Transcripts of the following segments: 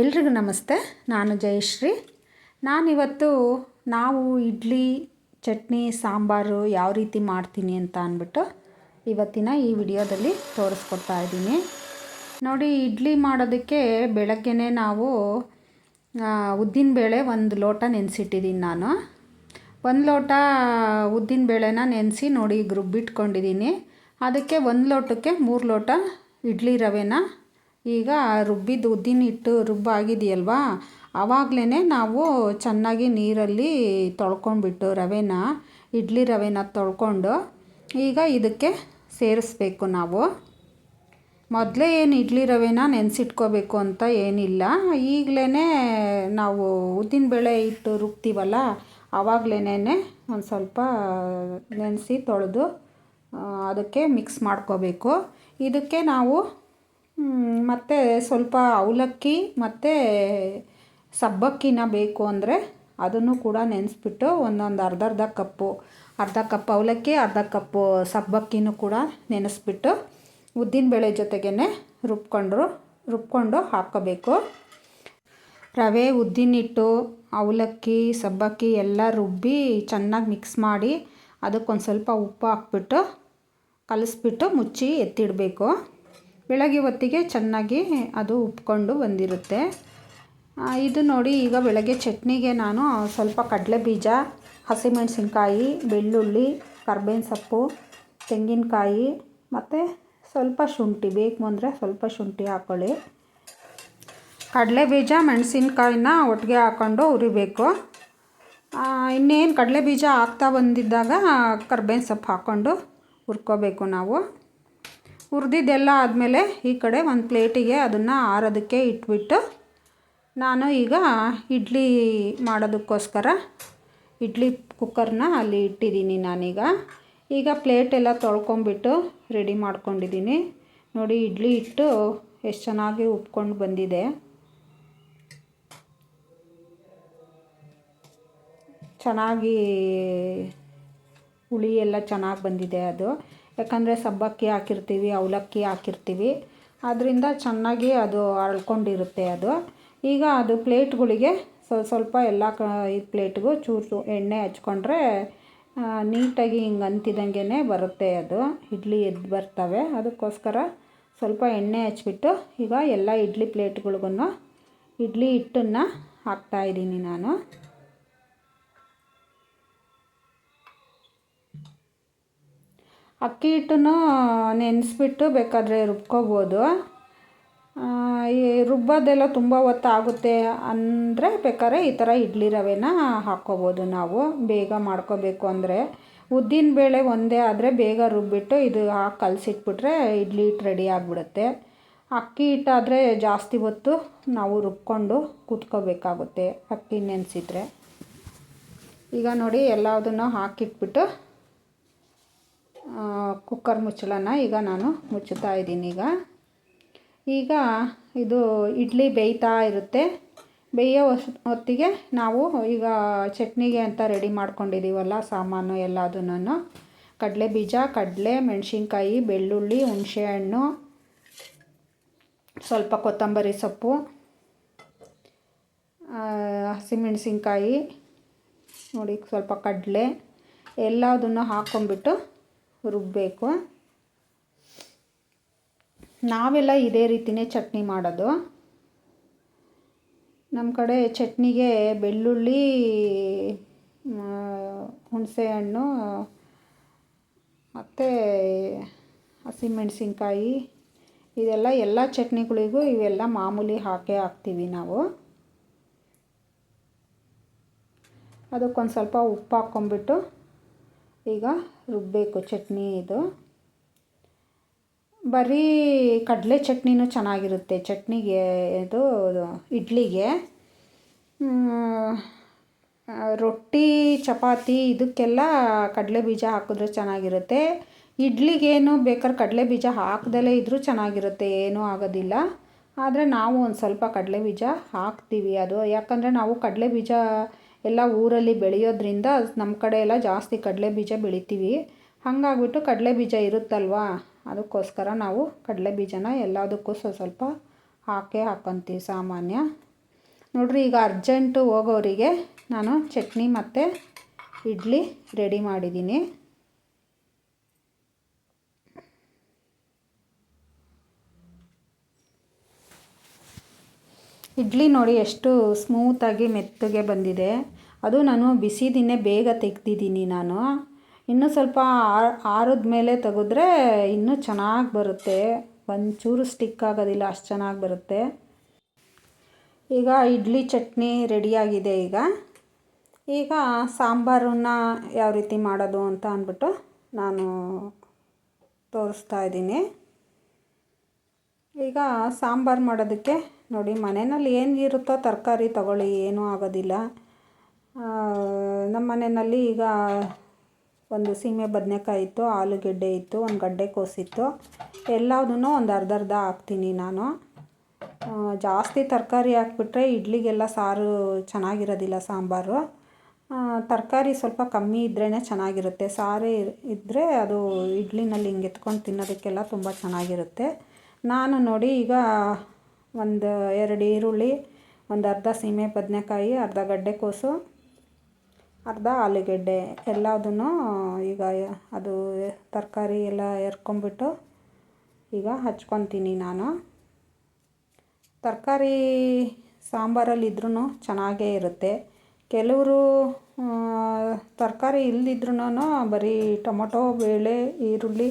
ಎಲ್ರಿಗೂ ನಮಸ್ತೆ. ನಾನು ಜಯಶ್ರೀ. ನಾನಿವತ್ತು ನಾವು ಇಡ್ಲಿ, ಚಟ್ನಿ, ಸಾಂಬಾರು ಯಾವ ರೀತಿ ಮಾಡ್ತೀನಿ ಅಂತ ಅಂದ್ಬಿಟ್ಟು ಇವತ್ತಿನ ಈ ವಿಡಿಯೋದಲ್ಲಿ ತೋರಿಸ್ಕೊಡ್ತಾ ಇದ್ದೀನಿ. ನೋಡಿ, ಇಡ್ಲಿ ಮಾಡೋದಕ್ಕೆ ಬೆಳಗ್ಗೆನೇ ನಾವು ಉದ್ದಿನಬೇಳೆ ಒಂದು ಲೋಟ ನೆನೆಸಿಟ್ಟಿದ್ದೀನಿ ನಾನು. ಒಂದು ಲೋಟ ಉದ್ದಿನಬೇಳೆನ ನೆನೆಸಿ ನೋಡಿ ರುಬ್ಬಿಟ್ಕೊಂಡಿದ್ದೀನಿ ಅದಕ್ಕೆ ಒಂದು ಲೋಟಕ್ಕೆ ಮೂರು ಲೋಟ ಇಡ್ಲಿ ರವೆನ ಈಗ ರುಬ್ಬಿದ ಉದ್ದಿನ ಹಿಟ್ಟು ರುಬ್ಬಾಗಿದೆಯಲ್ವಾ? ಆವಾಗಲೇ ನಾವು ಚೆನ್ನಾಗಿ ನೀರಲ್ಲಿ ತೊಳ್ಕೊಂಡ್ಬಿಟ್ಟು ರವೆನ, ಇಡ್ಲಿ ರವೆನ ತೊಳ್ಕೊಂಡು ಈಗ ಇದಕ್ಕೆ ಸೇರಿಸ್ಬೇಕು ನಾವು. ಮೊದಲೇ ಏನು ಇಡ್ಲಿ ರವೆನ ನೆನೆಸಿಟ್ಕೋಬೇಕು ಅಂತ ಏನಿಲ್ಲ. ಈಗಲೇ ನಾವು ಉದ್ದಿನಬೇಳೆ ಇಟ್ಟು ರುಬ್ತೀವಲ್ಲ ಆವಾಗಲೇ ಒಂದು ಸ್ವಲ್ಪ ನೆನೆಸಿ ತೊಳೆದು ಅದಕ್ಕೆ ಮಿಕ್ಸ್ ಮಾಡ್ಕೋಬೇಕು. ಇದಕ್ಕೆ ನಾವು ಮತ್ತು ಸ್ವಲ್ಪ ಅವಲಕ್ಕಿ, ಮತ್ತು ಸಬ್ಬಕ್ಕಿನ ಬೇಕು ಅಂದರೆ ಅದನ್ನು ಕೂಡ ನೆನೆಸ್ಬಿಟ್ಟು ಒಂದೊಂದು ಅರ್ಧ ಅರ್ಧ ಕಪ್ಪು, ಅರ್ಧ ಕಪ್ ಅವಲಕ್ಕಿ, ಅರ್ಧ ಕಪ್ಪು ಸಬ್ಬಕ್ಕಿನೂ ಕೂಡ ನೆನೆಸ್ಬಿಟ್ಟು ಉದ್ದಿನಬೇಳೆ ಜೊತೆಗೇ ರುಬ್ಕೊಂಡ್ರು, ರುಬ್ಕೊಂಡು ಹಾಕ್ಕೋಬೇಕು. ರವೆ ಉದ್ದಿನಹಿಟ್ಟು ಅವಲಕ್ಕಿ, ಸಬ್ಬಕ್ಕಿ ಎಲ್ಲ ರುಬ್ಬಿ ಚೆನ್ನಾಗಿ ಮಿಕ್ಸ್ ಮಾಡಿ ಅದಕ್ಕೊಂದು ಸ್ವಲ್ಪ ಉಪ್ಪು ಹಾಕ್ಬಿಟ್ಟು ಕಲಿಸ್ಬಿಟ್ಟು ಮುಚ್ಚಿ ಎತ್ತಿಡಬೇಕು. ಬೆಳಗ್ಗೆ ಹೊತ್ತಿಗೆ ಚೆನ್ನಾಗಿ ಅದು ಉಪ್ಕೊಂಡು ಬಂದಿರುತ್ತೆ. ಇದು ನೋಡಿ ಈಗ ಬೆಳಗ್ಗೆ ಚಟ್ನಿಗೆ ನಾನು ಸ್ವಲ್ಪ ಕಡಲೆ ಬೀಜ, ಹಸಿಮೆಣಸಿನ್ಕಾಯಿ, ಬೆಳ್ಳುಳ್ಳಿ, ಕರ್ಬೇವಿನ ಸೊಪ್ಪು, ತೆಂಗಿನಕಾಯಿ, ಮತ್ತು ಸ್ವಲ್ಪ ಶುಂಠಿ ಬೇಕು ಅಂದರೆ ಸ್ವಲ್ಪ ಶುಂಠಿ ಹಾಕ್ಕೊಳ್ಳಿ ಕಡಲೆ ಬೀಜ, ಮೆಣಸಿನ್ಕಾಯಿನ ಒಟ್ಟಿಗೆ ಹಾಕ್ಕೊಂಡು ಉರಿಬೇಕು ಇನ್ನೇನು ಕಡಲೆ ಬೀಜ ಹಾಕ್ತಾ ಬಂದಿದ್ದಾಗ ಕರ್ಬೇವಿನ ಸೊಪ್ಪು ಹಾಕ್ಕೊಂಡು ಹುರ್ಕೋಬೇಕು ನಾವು. ಹುರಿದಿದ್ದೆಲ್ಲ ಆದಮೇಲೆ ಈ ಕಡೆ ಒಂದು ಪ್ಲೇಟಿಗೆ ಅದನ್ನು ಆರೋದಕ್ಕೆ ಇಟ್ಬಿಟ್ಟು ನಾನು ಈಗ ಇಡ್ಲಿ ಮಾಡೋದಕ್ಕೋಸ್ಕರ ಇಡ್ಲಿ ಕುಕ್ಕರ್ನ ಅಲ್ಲಿ ಇಟ್ಟಿದ್ದೀನಿ ನಾನೀಗ. ಈಗ ಪ್ಲೇಟೆಲ್ಲ ತೊಳ್ಕೊಂಬಿಟ್ಟು ರೆಡಿ ಮಾಡ್ಕೊಂಡಿದ್ದೀನಿ. ನೋಡಿ, ಇಡ್ಲಿ ಇಟ್ಟು ಎಷ್ಟು ಚೆನ್ನಾಗಿ ಉಪ್ಕೊಂಡು ಬಂದಿದೆ. ಚೆನ್ನಾಗಿ ಹುಳಿ ಎಲ್ಲ ಚೆನ್ನಾಗಿ ಬಂದಿದೆ ಅದು. ಯಾಕಂದರೆ ಸಬ್ಬಕ್ಕಿ ಹಾಕಿರ್ತೀವಿ, ಅವಲಕ್ಕಿ ಹಾಕಿರ್ತೀವಿ. ಅದರಿಂದ ಚೆನ್ನಾಗಿ ಅದು ಅರಳ್ಕೊಂಡಿರುತ್ತೆ ಅದು. ಈಗ ಅದು ಪ್ಲೇಟ್ಗಳಿಗೆ ಸ್ವಲ್ಪ ಸ್ವಲ್ಪ ಎಲ್ಲ ಕ ಇದು ಪ್ಲೇಟ್ಗೂ ಚೂರು ಎಣ್ಣೆ ಹಚ್ಕೊಂಡ್ರೆ ನೀಟಾಗಿ ಹಿಂಗೆ ಅಂತಿದಂಗೆ ಬರುತ್ತೆ ಅದು. ಇಡ್ಲಿ ಎದ್ದು ಬರ್ತವೆ. ಅದಕ್ಕೋಸ್ಕರ ಸ್ವಲ್ಪ ಎಣ್ಣೆ ಹಚ್ಬಿಟ್ಟು ಈಗ ಎಲ್ಲ ಇಡ್ಲಿ ಪ್ಲೇಟ್ಗಳಿಗೂ ಇಡ್ಲಿ ಹಿಟ್ಟನ್ನು ಹಾಕ್ತಾಯಿದ್ದೀನಿ ನಾನು. ಅಕ್ಕಿ ಹಿಟ್ಟನ್ನು ನೆನೆಸ್ಬಿಟ್ಟು ಬೇಕಾದರೆ ರುಬ್ಕೋಬೋದು. ಈ ರುಬ್ಬೋದೆಲ್ಲ ತುಂಬ ಹೊತ್ತಾಗುತ್ತೆ ಅಂದರೆ ಬೇಕಾದ್ರೆ ಈ ಥರ ಇಡ್ಲಿ ರವೆನ ಹಾಕ್ಕೋಬೋದು ನಾವು. ಬೇಗ ಮಾಡ್ಕೋಬೇಕು ಅಂದರೆ ಉದ್ದಿನ ಬೇಳೆ ಒಂದೇ ಆದರೆ ಬೇಗ ರುಬ್ಬಿಟ್ಟು ಇದು ಹಾಕಿ ಕಲಸಿಟ್ಬಿಟ್ರೆ ಇಡ್ಲಿ ಹಿಟ್ಟು ರೆಡಿ ಆಗಿಬಿಡುತ್ತೆ. ಅಕ್ಕಿ ಹಿಟ್ಟಾದರೆ ಜಾಸ್ತಿ ಹೊತ್ತು ನಾವು ರುಬ್ಕೊಂಡು ಕೂತ್ಕೋಬೇಕಾಗುತ್ತೆ ಅಕ್ಕಿ ನೆನೆಸಿದ್ರೆ. ಈಗ ನೋಡಿ ಎಲ್ಲದನ್ನು ಹಾಕಿಟ್ಬಿಟ್ಟು ಕುಕ್ಕರ್ ಮುಚ್ಚಳನ ಈಗ ನಾನು ಮುಚ್ಚುತ್ತಾ ಇದ್ದೀನಿ ಈಗ. ಈಗ ಇದು ಇಡ್ಲಿ ಬೇಯ್ತಾ ಇರುತ್ತೆ. ಬೇಯೋ ಹೊತ್ತಿಗೆ ನಾವು ಈಗ ಚಟ್ನಿಗೆ ಅಂತ ರೆಡಿ ಮಾಡ್ಕೊಂಡಿದ್ದೀವಲ್ಲ ಸಾಮಾನು ಎಲ್ಲದನ್ನು. ಕಡಲೆ ಬೀಜ, ಕಡಲೆ, ಮೆಣಸಿನ್ಕಾಯಿ, ಬೆಳ್ಳುಳ್ಳಿ ಹುಣಸೆಹಣ್ಣು ಸ್ವಲ್ಪ ಕೊತ್ತಂಬರಿ ಸೊಪ್ಪು ಹಸಿಮೆಣಸಿನ್ಕಾಯಿ, ನೋಡಿ ಸ್ವಲ್ಪ ಕಡಲೆ ಎಲ್ಲದನ್ನು ಹಾಕ್ಕೊಂಬಿಟ್ಟು ರುಬ್ಬಬೇಕು ನಾವೆಲ್ಲ ಇದೇ ರೀತಿಯೇ ಚಟ್ನಿ ಮಾಡೋದು. ನಮ್ಮ ಕಡೆ ಚಟ್ನಿಗೆ ಬೆಳ್ಳುಳ್ಳಿ ಹುಣಸೆಹಣ್ಣು ಮತ್ತು ಹಸಿಮೆಣಸಿನ್ಕಾಯಿ, ಇದೆಲ್ಲ ಎಲ್ಲ ಚಟ್ನಿಗಳಿಗೂ ಇವೆಲ್ಲ ಮಾಮೂಲಿ ಹಾಕೇ ಹಾಕ್ತೀವಿ ನಾವು. ಅದಕ್ಕೊಂದು ಸ್ವಲ್ಪ ಉಪ್ಪು ಹಾಕ್ಕೊಂಬಿಟ್ಟು ಈಗ ರುಬ್ಬಬೇಕು ಚಟ್ನಿ ಇದು. ಬರೀ ಕಡಲೆ ಚಟ್ನಿನೂ ಚೆನ್ನಾಗಿರುತ್ತೆ. ಚಟ್ನಿಗೆ ಇದು ಇಡ್ಲಿಗೆ. ರೊಟ್ಟಿ, ಚಪಾತಿ, ಇದಕ್ಕೆಲ್ಲ ಕಡಲೆ ಬೀಜ ಹಾಕಿದ್ರೆ ಚೆನ್ನಾಗಿರುತ್ತೆ. ಇಡ್ಲಿಗೇನು ಬೇಕಾದ್ರೆ ಕಡಲೆ ಬೀಜ ಹಾಕ್ದಲೇ ಇದ್ದರೂ ಚೆನ್ನಾಗಿರುತ್ತೆ, ಏನೂ ಆಗೋದಿಲ್ಲ. ಆದರೆ ನಾವು ಒಂದು ಸ್ವಲ್ಪ ಕಡಲೆ ಬೀಜ ಹಾಕ್ತೀವಿ ಅದು. ಯಾಕಂದರೆ ನಾವು ಕಡಲೆ ಬೀಜ ಎಲ್ಲ ಊರಲ್ಲಿ ಬೆಳೆಯೋದ್ರಿಂದ ನಮ್ಮ ಕಡೆ ಎಲ್ಲ ಜಾಸ್ತಿ ಕಡಲೆ ಬೀಜ ಬೆಳಿತೀವಿ. ಹಾಗಾಗ್ಬಿಟ್ಟು ಕಡಲೆ ಬೀಜ ಇರುತ್ತಲ್ವಾ? ಅದಕ್ಕೋಸ್ಕರ ನಾವು ಕಡಲೆ ಬೀಜನ ಎಲ್ಲದಕ್ಕೂ ಸ್ವಲ್ಪ ಸ್ವಲ್ಪ ಹಾಕೇ ಹಾಕ್ಕೊಂತೀವಿ ಸಾಮಾನ್ಯ. ನೋಡ್ರಿ, ಈಗ ಅರ್ಜೆಂಟು ಹೋಗೋರಿಗೆ ನಾನು ಚಟ್ನಿ ಮತ್ತು ಇಡ್ಲಿ ರೆಡಿ ಮಾಡಿದ್ದೀನಿ. ಇಡ್ಲಿ ನೋಡಿ ಎಷ್ಟು ಸ್ಮೂತಾಗಿ ಮೆತ್ತಗೆ ಬಂದಿದೆ. ಅದು ನಾನು ಬಿಸಿದಿನ್ನೇ ಬೇಗ ತೆಗ್ದಿದ್ದೀನಿ ನಾನು. ಇನ್ನೂ ಸ್ವಲ್ಪ ಆರದ ಮೇಲೆ ತೆಗೆದ್ರೆ ಇನ್ನೂ ಚೆನ್ನಾಗಿ ಬರುತ್ತೆ. ಒಂಚೂರು ಸ್ಟಿಕ್ ಆಗೋದಿಲ್ಲ, ಅಷ್ಟು ಚೆನ್ನಾಗಿ ಬರುತ್ತೆ. ಈಗ ಇಡ್ಲಿ ಚಟ್ನಿ ರೆಡಿಯಾಗಿದೆ ಈಗ. ಈಗ ಸಾಂಬಾರನ್ನ ಯಾವ ರೀತಿ ಮಾಡೋದು ಅಂತ ಅಂದ್ಬಿಟ್ಟು ನಾನು ತೋರಿಸ್ತಾ ಇದ್ದೀನಿ. ಈಗ ಸಾಂಬಾರು ಮಾಡೋದಕ್ಕೆ ನೋಡಿ, ಮನೆಯಲ್ಲಿ ಏನು ಇರುತ್ತೋ ತರಕಾರಿ ತಗೊಳ್ಳಿ, ಏನೂ ಆಗೋದಿಲ್ಲ. ನಮ್ಮ ಮನೆಯಲ್ಲಿ ಈಗ ಒಂದು ಸೀಮೆ ಬದನೆಕಾಯಿ ಇತ್ತು, ಆಲೂಗೆಡ್ಡೆ ಇತ್ತು, ಒಂದು ಗಡ್ಡೆ ಕೋಸಿತ್ತು. ಎಲ್ಲದನ್ನೂ ಒಂದು ಅರ್ಧ ಅರ್ಧ ಹಾಕ್ತೀನಿ ನಾನು. ಜಾಸ್ತಿ ತರಕಾರಿ ಹಾಕ್ಬಿಟ್ರೆ ಇಡ್ಲಿಗೆಲ್ಲ ಸಾರು ಚೆನ್ನಾಗಿರೋದಿಲ್ಲ ಸಾಂಬಾರು. ತರಕಾರಿ ಸ್ವಲ್ಪ ಕಮ್ಮಿ ಇದ್ರೇ ಚೆನ್ನಾಗಿರುತ್ತೆ. ಸಾರು ಇದ್ದರೆ ಅದು ಇಡ್ಲಿನಲ್ಲಿ ಹಿಂಗೆ ಎತ್ಕೊಂಡು ತಿನ್ನೋದಕ್ಕೆಲ್ಲ ತುಂಬ ಚೆನ್ನಾಗಿರುತ್ತೆ. ನಾನು ನೋಡಿ ಈಗ ಒಂದು ಎರಡು ಈರುಳ್ಳಿ, ಒಂದು ಅರ್ಧ ಸೀಮೆ ಬದನೆಕಾಯಿ, ಅರ್ಧ ಗಡ್ಡೆಕೋಸು ಅರ್ಧ ಆಲೂಗೆಡ್ಡೆ ಎಲ್ಲದನ್ನು ಈಗ ಅದು ತರಕಾರಿ ಎಲ್ಲ ಎರ್ಕೊಂಬಿಟ್ಟು ಈಗ ಹಚ್ಕೊತೀನಿ ನಾನು. ತರಕಾರಿ ಸಾಂಬಾರಲ್ಲಿ ಇದ್ರೂ ಚೆನ್ನಾಗೇ ಇರುತ್ತೆ. ಕೆಲವರು ತರಕಾರಿ ಇಲ್ಲದಿದ್ರೂ ಬರೀ ಟೊಮೊಟೊ, ಬೇಳೆ, ಈರುಳ್ಳಿ,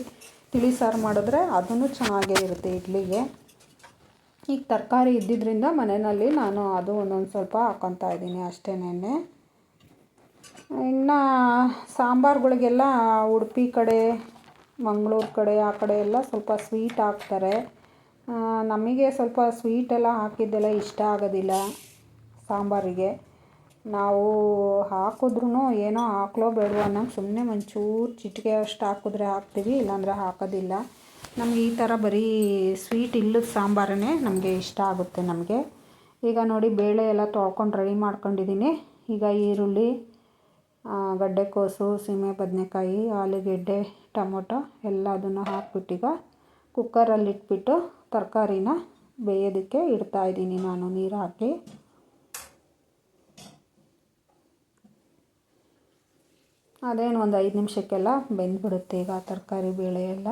ತಿಳಿ ಸಾರು ಮಾಡಿದ್ರೆ ಅದೂ ಚೆನ್ನಾಗೇ ಇರುತ್ತೆ ಇಡ್ಲಿಗೆ. ಈಗ ತರಕಾರಿ ಇದ್ದಿದ್ದರಿಂದ ಮನೆಯಲ್ಲಿ ನಾನು ಅದು ಒಂದೊಂದು ಸ್ವಲ್ಪ ಹಾಕ್ಕೊತಾ ಇದ್ದೀನಿ ಅಷ್ಟೇನೆ ಇನ್ನು ಸಾಂಬಾರುಗಳಿಗೆಲ್ಲ ಉಡುಪಿ ಕಡೆ, ಮಂಗಳೂರು ಕಡೆ, ಆ ಕಡೆ ಎಲ್ಲ ಸ್ವಲ್ಪ ಸ್ವೀಟ್ ಹಾಕ್ತಾರೆ. ನಮಗೆ ಸ್ವಲ್ಪ ಸ್ವೀಟೆಲ್ಲ ಹಾಕಿದ್ದೆಲ್ಲ ಇಷ್ಟ ಆಗೋದಿಲ್ಲ ಸಾಂಬಾರಿಗೆ. ನಾವು ಹಾಕಿದ್ರೂ ಏನೋ ಹಾಕ್ಲೋ ಬೇಡವೋ ಅನ್ನೋಂಗೆ ಸುಮ್ಮನೆ ಒಂಚೂರು ಚಿಟಿಕೆ ಅಷ್ಟು ಹಾಕಿದ್ರೆ ಹಾಕ್ತೀವಿ, ಇಲ್ಲಾಂದರೆ ಹಾಕೋದಿಲ್ಲ. ನಮ್ಗೆ ಈ ಥರ ಬರೀ ಸ್ವೀಟ್ ಇಲ್ಲದ ಸಾಂಬಾರೇ ನಮಗೆ ಇಷ್ಟ ಆಗುತ್ತೆ ನಮಗೆ. ಈಗ ನೋಡಿ ಬೇಳೆ ಎಲ್ಲ ತೊಳ್ಕೊಂಡು ರೆಡಿ ಮಾಡ್ಕೊಂಡಿದ್ದೀನಿ ಈಗ ಈರುಳ್ಳಿ ಗಡ್ಡೆಕೋಸು, ಸೀಮೆ ಬದನೆಕಾಯಿ, ಆಲೂಗೆಡ್ಡೆ, ಟೊಮೊಟೊ ಎಲ್ಲದನ್ನು ಹಾಕ್ಬಿಟ್ಟೀಗ ಕುಕ್ಕರಲ್ಲಿ ಇಟ್ಬಿಟ್ಟು ತರಕಾರಿನ ಬೇಯೋದಕ್ಕೆ ಇಡ್ತಾಯಿದ್ದೀನಿ ನಾನು ನೀರು ಹಾಕಿ. ಅದೇನು ಒಂದು ಐದು ನಿಮಿಷಕ್ಕೆಲ್ಲ ಬೆಂದ್ಬಿಡುತ್ತೆ ಈಗ ತರಕಾರಿ ಬೇಳೆ ಎಲ್ಲ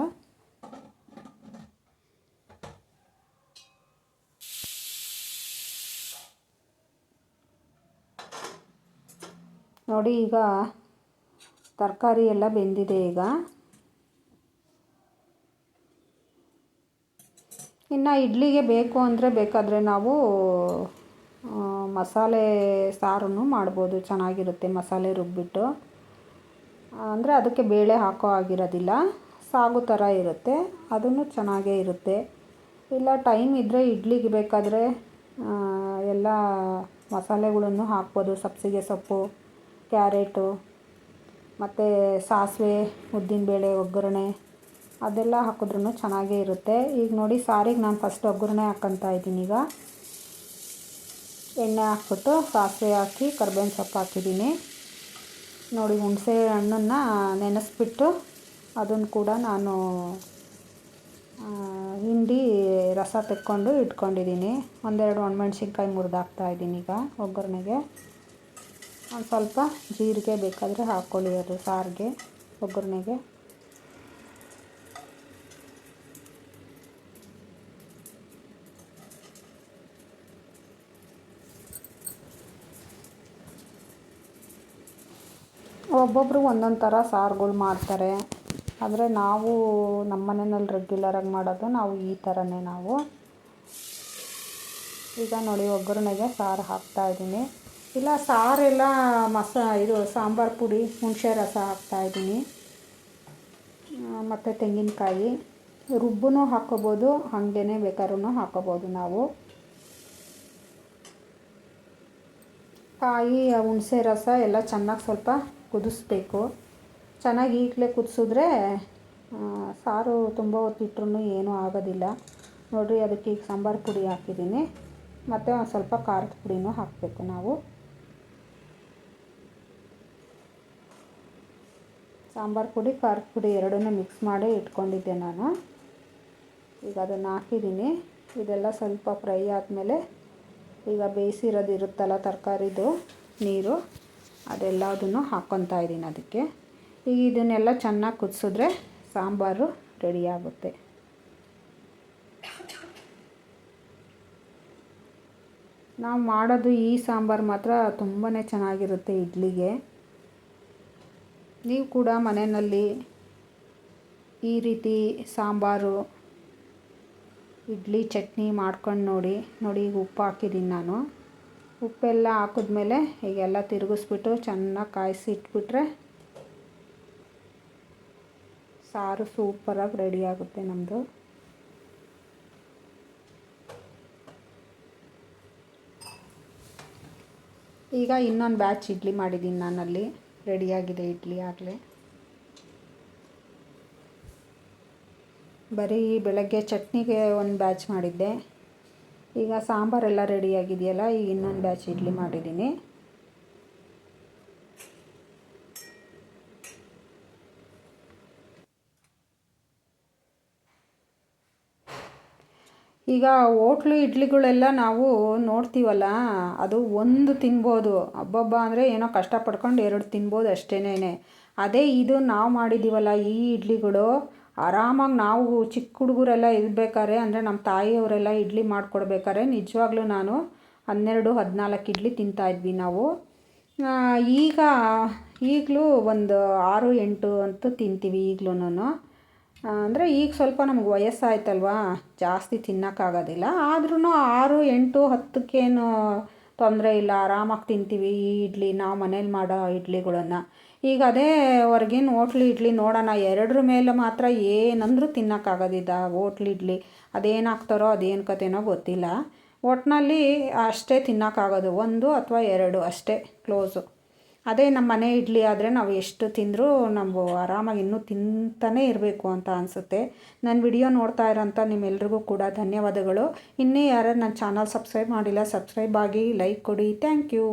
ನೋಡಿ, ಈಗ ತರಕಾರಿ ಎಲ್ಲ ಬೆಂದಿದೆ ಈಗ. ಇನ್ನು ಇಡ್ಲಿಗೆ ಬೇಕು ಅಂದರೆ ಬೇಕಾದರೆ ನಾವು ಮಸಾಲೆ ಸಾರನ್ನು ಮಾಡ್ಬೋದು. ಚೆನ್ನಾಗಿರುತ್ತೆ ಮಸಾಲೆ ರುಬ್ಬಿಟ್ಟು. ಅಂದರೆ ಅದಕ್ಕೆ ಬೇಳೆ ಹಾಕೋ ಆಗಿರೋದಿಲ್ಲ ಸಾಗು ಥರ ಇರುತ್ತೆ. ಅದನ್ನು ಚೆನ್ನಾಗೇ ಇರುತ್ತೆ. ಇಲ್ಲ, ಟೈಮ್ ಇದ್ದರೆ ಇಡ್ಲಿಗೆ ಬೇಕಾದರೆ ಎಲ್ಲ ಮಸಾಲೆಗಳನ್ನು ಹಾಕ್ಬೋದು. ಸಬ್ಸಿಗೆ ಸೊಪ್ಪು. ಕ್ಯಾರೆಟು, ಮತ್ತು ಸಾಸಿವೆ, ಉದ್ದಿನಬೇಳೆ, ಒಗ್ಗರಣೆ, ಅದೆಲ್ಲ ಹಾಕಿದ್ರೂ ಚೆನ್ನಾಗೇ ಇರುತ್ತೆ. ಈಗ ನೋಡಿ ಸಾರಿಗೆ ನಾನು ಫಸ್ಟ್ ಒಗ್ಗರಣೆ ಹಾಕ್ಕೊತಾ ಇದ್ದೀನಿ ಈಗ. ಎಣ್ಣೆ ಹಾಕ್ಬಿಟ್ಟು ಸಾಸಿವೆ ಹಾಕಿ, ಕರ್ಬೇವಿನ ಸೊಪ್ಪು ಹಾಕಿದ್ದೀನಿ. ನೋಡಿ ಹುಣಸೆ ಹಣ್ಣನ್ನು ನೆನೆಸ್ಬಿಟ್ಟು ಅದನ್ನು ಕೂಡ ನಾನು ಹಿಂಡಿ ರಸ ತೆಕ್ಕೊಂಡು ಇಟ್ಕೊಂಡಿದ್ದೀನಿ. ಒಂದೆರಡು ಒಣಮೆಣ್ಸಿನ್ಕಾಯಿ ಮುರಿದಾಕ್ತಾ ಹಾಕ್ತಾಯಿದ್ದೀನಿ ಈಗ ಒಗ್ಗರಣೆಗೆ. ಒಂದು ಸ್ವಲ್ಪ ಜೀರಿಗೆ ಬೇಕಾದರೆ ಹಾಕ್ಕೊಳ್ಳಿ ಅದು ಸಾರಿಗೆ ಒಗ್ಗರಣೆಗೆ. ಒಬ್ಬೊಬ್ಬರು ಒಂದೊಂದು ಥರ ಸಾರುಗಳು ಮಾಡ್ತಾರೆ. ಆದರೆ ನಾವು ನಮ್ಮ ಮನೆಯಲ್ಲಿ ರೆಗ್ಯುಲರಾಗಿ ಮಾಡೋದು ನಾವು ಈ ಥರನೇ ನಾವು. ಈಗ ನೋಡಿ ಒಗ್ಗರಣೆಗೆ ಸಾರು ಹಾಕ್ತಾಯಿದ್ದೀನಿ ಇಲ್ಲ, ಸಾರೆಲ್ಲ ಮಸ, ಇದು ಸಾಂಬಾರು ಪುಡಿ, ಹುಣಸೆ ರಸ ಹಾಕ್ತಾಯಿದ್ದೀನಿ ಮತ್ತು ತೆಂಗಿನಕಾಯಿ. ರುಬ್ಬೂ ಹಾಕ್ಕೋಬೋದು ಹಾಗೇ ಬೇಕಾದ್ರೂ ಹಾಕ್ಕೋಬೋದು ನಾವು. ಕಾಯಿ, ಹುಣಸೆ ರಸ ಎಲ್ಲ ಚೆನ್ನಾಗಿ ಸ್ವಲ್ಪ ಕುದಿಸ್ಬೇಕು. ಚೆನ್ನಾಗಿ ಈಗಲೇ ಕುದಿಸಿದ್ರೆ ಸಾರು ತುಂಬ ಹೊತ್ತಿಟ್ರೂ ಏನೂ ಆಗೋದಿಲ್ಲ. ನೋಡಿರಿ, ಅದಕ್ಕೆ ಈಗ ಸಾಂಬಾರು ಪುಡಿ ಹಾಕಿದ್ದೀನಿ. ಮತ್ತು ಸ್ವಲ್ಪ ಖಾರದ ಪುಡಿನೂ ಹಾಕಬೇಕು ನಾವು. ಸಾಂಬಾರು ಪುಡಿ, ಖಾರದ ಪುಡಿ ಎರಡನ್ನೂ ಮಿಕ್ಸ್ ಮಾಡಿ ಇಟ್ಕೊಂಡಿದ್ದೆ ನಾನು. ಈಗ ಅದನ್ನು ಹಾಕಿದ್ದೀನಿ. ಇದೆಲ್ಲ ಸ್ವಲ್ಪ ಫ್ರೈ ಆದಮೇಲೆ ಈಗ ಬೇಯಿಸಿರೋದು ಇರುತ್ತಲ್ಲ ತರಕಾರಿದು ನೀರು, ಅದೆಲ್ಲದನ್ನು ಹಾಕ್ಕೊತಾ ಇದ್ದೀನಿ ಅದಕ್ಕೆ. ಈಗ ಇದನ್ನೆಲ್ಲ ಚೆನ್ನಾಗಿ ಕುದಿಸಿದ್ರೆ ಸಾಂಬಾರು ರೆಡಿಯಾಗುತ್ತೆ ನಾವು ಮಾಡೋದು ಈ ಸಾಂಬಾರು ಮಾತ್ರ ತುಂಬಾ ಚೆನ್ನಾಗಿರುತ್ತೆ ಇಡ್ಲಿಗೆ. ನೀವು ಕೂಡ ಮನೆಯಲ್ಲಿ ಈ ರೀತಿ ಸಾಂಬಾರು, ಇಡ್ಲಿ, ಚಟ್ನಿ ಮಾಡ್ಕೊಂಡು ನೋಡಿ ನೋಡಿ ಈಗ ಉಪ್ಪು ಹಾಕಿದ್ದೀನಿ ನಾನು. ಉಪ್ಪೆಲ್ಲ ಹಾಕಿದ್ಮೇಲೆ ಈಗೆಲ್ಲ ತಿರುಗಿಸ್ಬಿಟ್ಟು ಚೆನ್ನಾಗಿ ಕಾಯಿಸಿ ಇಟ್ಬಿಟ್ರೆ ಸಾರು ಸೂಪರಾಗಿ ರೆಡಿ ಆಗುತ್ತೆ ನಮ್ಮದು ಈಗ ಇನ್ನೊಂದು ಬ್ಯಾಚ್ ಇಡ್ಲಿ ಮಾಡಿದ್ದೀನಿ ನಾನಲ್ಲಿ. ರೆಡಿಯಾಗಿದೆ ಇಡ್ಲಿ ಆಗಲೇ. ಬರೀ ಬೆಳಗ್ಗೆ ಚಟ್ನಿಗೆ ಒಂದು ಬ್ಯಾಚ್ ಮಾಡಿದ್ದೆ. ಈಗ ಸಾಂಬಾರೆಲ್ಲ ರೆಡಿಯಾಗಿದೆಯಲ್ಲ, ಈಗ ಇನ್ನೊಂದು ಬ್ಯಾಚ್ ಇಡ್ಲಿ ಮಾಡಿದ್ದೀನಿ. ಈಗ ಹೋಟ್ಲು ಇಡ್ಲಿಗಳೆಲ್ಲ ನಾವು ನೋಡ್ತೀವಲ್ಲ, ಅದು ಒಂದು ತಿನ್ಬೋದು. ಹಬ್ಬಬ್ಬ ಅಂದರೆ ಏನೋ ಕಷ್ಟ ಪಡ್ಕೊಂಡು ಎರಡು ತಿನ್ಬೋದು ಅಷ್ಟೇನೆ ಅದೇ ಇದು ನಾವು ಮಾಡಿದ್ದೀವಲ್ಲ ಈ ಇಡ್ಲಿಗಳು. ಆರಾಮಾಗಿ ನಾವು ಚಿಕ್ಕ ಹುಡುಗರೆಲ್ಲ ಇರ್ಬೇಕಾದ್ರೆ, ಅಂದರೆ ನಮ್ಮ ತಾಯಿಯವರೆಲ್ಲ ಇಡ್ಲಿ ಮಾಡಿಕೊಡ್ಬೇಕಾದ್ರೆ, ನಿಜವಾಗ್ಲೂ ನಾನು ಹನ್ನೆರಡು, ಹದಿನಾಲ್ಕು ಇಡ್ಲಿ ತಿಂತಾಯಿದ್ವಿ ನಾವು. ಈಗ ಈಗಲೂ ಒಂದು ಆರು, ಎಂಟು ಅಂತೂ ತಿಂತೀವಿ ಈಗ್ಲೂ ಅಂದರೆ ಈಗ ಸ್ವಲ್ಪ ನಮ್ಗೆ ವಯಸ್ಸಾಯ್ತಲ್ವಾ, ಜಾಸ್ತಿ ತಿನ್ನೋಕ್ಕಾಗೋದಿಲ್ಲ. ಆದ್ರೂ ಆರು, ಎಂಟು, ಹತ್ತಕ್ಕೇನು ತೊಂದರೆ ಇಲ್ಲ. ಆರಾಮಾಗಿ ತಿಂತೀವಿ. ಈ ಇಡ್ಲಿ, ನಾವು ಮನೇಲಿ ಮಾಡೋ ಇಡ್ಲಿಗಳನ್ನು. ಈಗ ಅದೇ ಹೊರಗಿನ ಹೋಟ್ಲು ಇಡ್ಲಿ ನೋಡೋಣ. ಎರಡರ ಮೇಲೆ ಮಾತ್ರ ಏನಂದರೂ ತಿನ್ನೋಕ್ಕಾಗೋದಿದ್ದ ಹೋಟ್ಲ್ ಇಡ್ಲಿ ಅದೇನು ಹಾಕ್ತಾರೋ ಅದೇನು ಕತೆನೋ ಗೊತ್ತಿಲ್ಲ. ಒಟ್ಟಿನಲ್ಲಿ ಅಷ್ಟೇ ತಿನ್ನೋಕ್ಕಾಗೋದು. ಒಂದು ಅಥವಾ ಎರಡು ಅಷ್ಟೇ. ಕ್ಲೋಸು. ಅದೇ ನಮ್ಮ ಮನೆ ಇಡ್ಲಿ ಆದರೆ ನಾವು ಎಷ್ಟು ತಿಂದರೂ ನಾವು ಆರಾಮಾಗಿ ಇನ್ನೂ ತಿಂತಾನೇ ಇರಬೇಕು ಅಂತ ಅನಿಸುತ್ತೆ. ನನ್ನ ವಿಡಿಯೋ ನೋಡ್ತಾ ಇರೋಂಥ ನಿಮ್ಮೆಲ್ರಿಗೂ ಕೂಡ ಧನ್ಯವಾದಗಳು. ಇನ್ನೇ ಯಾರು ನನ್ನ ಚಾನಲ್ ಸಬ್ಸ್ಕ್ರೈಬ್ ಮಾಡಿಲ್ಲ, ಸಬ್ಸ್ಕ್ರೈಬ್ ಆಗಿ ಲೈಕ್ ಕೊಡಿ. Thank you.